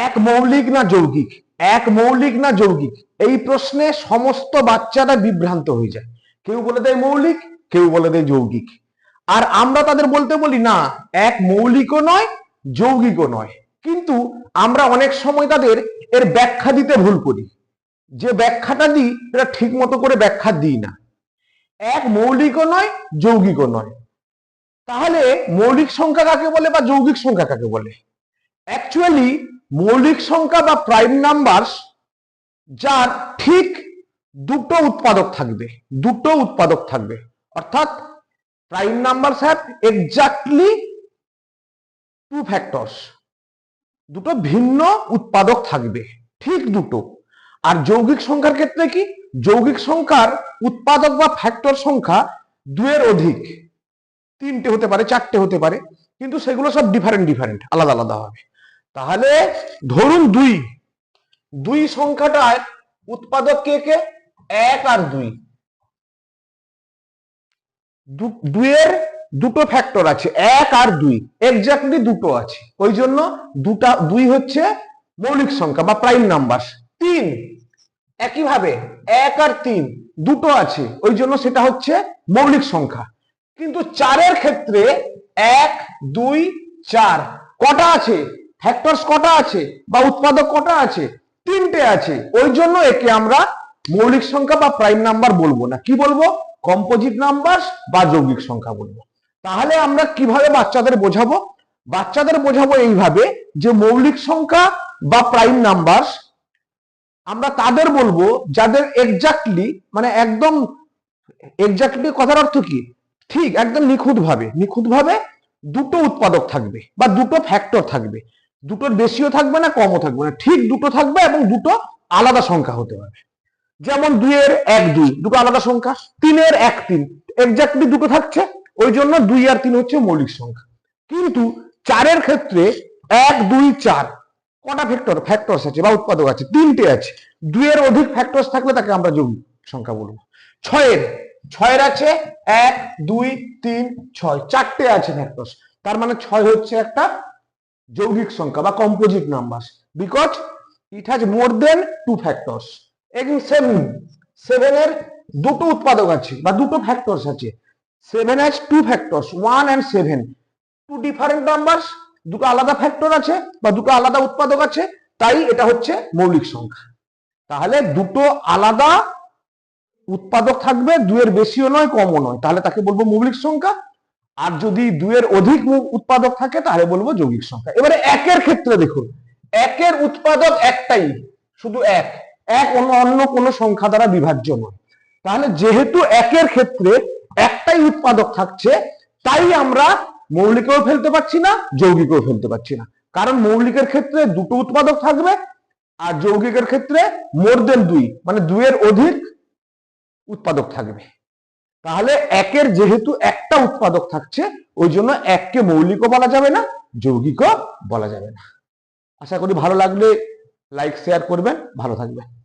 এক মৌলিক না যৌগিক? এক মৌলিক না যৌগিক? এই প্রশ্নে সমস্ত বাচ্চারা বিভ্রান্ত হয়ে যায়। কেউ বলে দেয় মৌলিক, কেউ বলে দেয় যৌগিক। আর আমরা তাদের বলতে বলি, না, এক মৌলিকও নয়, যৌগিকও নয়। কিন্তু আমরা অনেক সময় তাদের এর ব্যাখ্যা দিতে ভুল করি। যে ব্যাখ্যাটা দিই এটা ঠিক মতো করে ব্যাখ্যা দিই না। এক মৌলিকও নয়, যৌগিকও নয়। তাহলে মৌলিক সংখ্যা কাকে বলে বা যৌগিক সংখ্যা কাকে বলে? অ্যাকচুয়ালি মৌলিক সংখ্যা বা প্রাইম নাম্বার যার ঠিক দুটো উৎপাদক থাকবে, দুটো উৎপাদক থাকবে। অর্থাৎ prime number have exactly two factors দুটো ভিন্ন উৎপাদক থাকবে, ঠিক দুটো। আর যৌগিক সংখ্যার ক্ষেত্রে কি? যৌগিক সংখ্যার উৎপাদক বা ফ্যাক্টর সংখ্যা দুয়ের অধিক। তিনটে হতে পারে, চারটে হতে পারে, কিন্তু সেগুলো সব ডিফারেন্ট ডিফারেন্ট আলাদা আলাদা হবে তাহলে ধরুন দুই। দুই সংখ্যাটার উৎপাদক কে কে? এক আর দুই। দুইয়ের দুটো ফ্যাক্টর আছে, এক আর দুই। এক্স্যাক্টলি দুটো আছে। ওই জন্য দুটা, দুই হচ্ছে মৌলিক সংখ্যা বা প্রাইম নাম্বার তিন, একইভাবে এক আর তিন, দুটো আছে। ওই জন্য সেটা হচ্ছে মৌলিক সংখ্যা। কিন্তু চারের ক্ষেত্রে এক, দুই, চার, কটা আছে? ফ্যাক্টরস কটা আছে বা উৎপাদক কটা আছে? তিনটে আছে। ওই জন্য একে আমরা মৌলিক সংখ্যা বা প্রাইম নাম্বার বলব না। কি বলব? কম্পোজিট নাম্বার বা যৌগিক সংখ্যা বলব। তাহলে আমরা কীভাবে বাচ্চাদের বোঝাবো? বাচ্চাদের বোঝাবো এইভাবে যে মৌলিক সংখ্যা বা প্রাইম নাম্বার আমরা তাদের বলব যাদের এক্স্যাক্টলি মানে একদম এক্স্যাক্টলি কথার অর্থ কি? ঠিক, একদম নিখুঁত ভাবে নিখুঁত ভাবে দুটো উৎপাদক থাকবে বা দুটো ফ্যাক্টর থাকবে। দুটোর বেশিও থাকবে না, কমও থাকবে না। ঠিক দুটো থাকবে এবং দুটো আলাদা সংখ্যা হতে হবে যেমন দুইয়ের এক দুই, দুটো আলাদা সংখ্যা, তিনের এক তিন। এক্স্যাক্টলি দুটো থাকছে, ওই জন্য দুই আর তিন হচ্ছে মৌলিক সংখ্যা। কিন্তু চারের ক্ষেত্রে এক, দুই, চার, কটা ফ্যাক্টর ফ্যাক্টরস আছে বা উৎপাদক আছে? তিনটে আছে। দুইয়ের অধিক ফ্যাক্টরস থাকলে তাকে আমরা যৌগিক সংখ্যা বলব। ছয়ের ছয়ের আছে এক, দুই, তিন, ছয়। চারটে আছে ফ্যাক্টরস তার মানে ছয় হচ্ছে একটা যৌগিক সংখ্যা বা composite number because it has more than two factors again seven সেভেনের দুটো উৎপাদক আছে বা দুটো ফ্যাক্টরস আছে। Seven has two factors one and seven two different numbers দুটো আলাদা ফ্যাক্টর আছে বা দুটো আলাদা উৎপাদক আছে, তাই এটা হচ্ছে মৌলিক সংখ্যা। তাহলে দুটো আলাদা উৎপাদক থাকবে দুয়ের বেশিও নয়, কমও নয়। তাহলে তাকে বলব মৌলিক সংখ্যা। আর যদি দুয়ের অধিক উৎপাদক থাকে, তাহলে বলব যৌগিক সংখ্যা। এবারে একের ক্ষেত্রে দেখুন, একের উৎপাদক একটাই, শুধু এক। এক অন্য অন্য কোনো সংখ্যা দ্বারা বিভাজ্য নয়। তাহলে যেহেতু একের ক্ষেত্রে একটাই উৎপাদক থাকছে, তাই আমরা মৌলিকেও ফেলতে পারছি না, যৌগিকেও ফেলতে পারছি না। কারণ মৌলিকের ক্ষেত্রে দুটো উৎপাদক থাকবে, আর যৌগিকের ক্ষেত্রে মোর দেন দুই। মানে দুইয়ের অধিক উৎপাদক থাকবে। তাহলে একের যেহেতু একটা উৎপাদক থাকছে ওই জন্য এককে মৌলিকও বলা যাবে না, যৌগিকও বলা যাবে না। আশা করি ভালো লাগলে লাইক শেয়ার করবেন, ভালো থাকবেন।